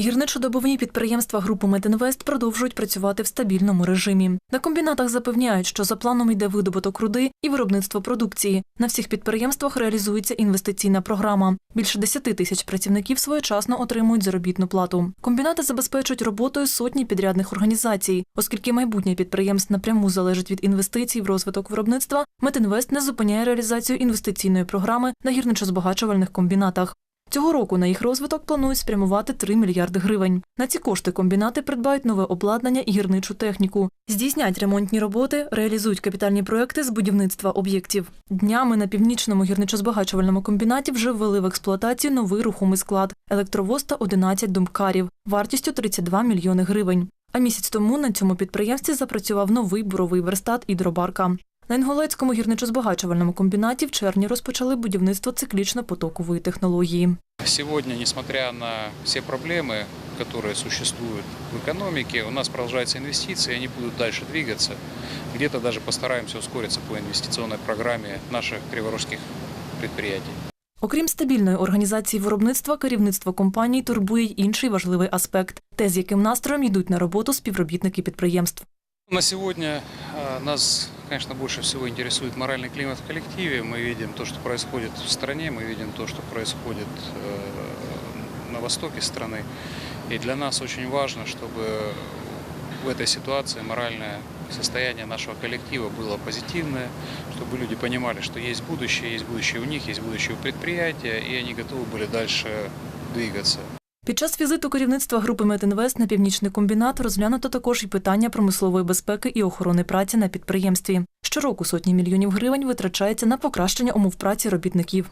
Гірничодобовні підприємства групи Метинвест продовжують працювати в стабільному режимі. На комбінатах запевняють, що за планом йде видобуток руди і виробництво продукції. На всіх підприємствах реалізується інвестиційна програма. Більше 10 тисяч працівників своєчасно отримують заробітну плату. Комбінати забезпечують роботою сотні підрядних організацій, оскільки майбутнє підприємств напряму залежить від інвестицій в розвиток виробництва. Метинвест не зупиняє реалізацію інвестиційної програми на гірничо-збагачувальних комбінатах. Цього року на їх розвиток планують спрямувати 3 мільярди гривень. На ці кошти комбінати придбають нове обладнання і гірничу техніку, здійснять ремонтні роботи, реалізують капітальні проекти з будівництва об'єктів. Днями на північному гірничо-збагачувальному комбінаті вже ввели в експлуатацію новий рухомий склад електровоз та 11 думкарів вартістю 32 мільйони гривень. А місяць тому на цьому підприємстві запрацював новий буровий верстат і дробарка. На Інгулецькому гірничо-збагачувальному комбінаті в червні розпочали будівництво циклічно-потокової технології. Сегодня, несмотря на все проблемы, которые существуют в экономике, у нас продолжаются инвестиции, и они будут дальше двигаться. Где-то даже постараемся ускориться по инвестиционной программе наших криворожских предприятий. Окрім стабільної організації виробництва, керівництво компаній турбує й інший важливий аспект те, з яким настроєм йдуть на роботу співробітники підприємств. На сегодня а, нас, конечно, больше всего интересует моральный климат в коллективе. Мы видим то, что происходит в стране, мы видим то, что происходит э, на востоке страны. И для нас очень важно, чтобы в этой ситуации моральное состояние нашего коллектива было позитивное, чтобы люди понимали, что есть будущее, есть будущее у них, есть будущее у предприятия, и они готовы были дальше двигаться. Під час візиту керівництва групи Мединвест на північний комбінат розглянуто також і питання промислової безпеки і охорони праці на підприємстві. Щороку сотні мільйонів гривень витрачається на покращення умов праці робітників.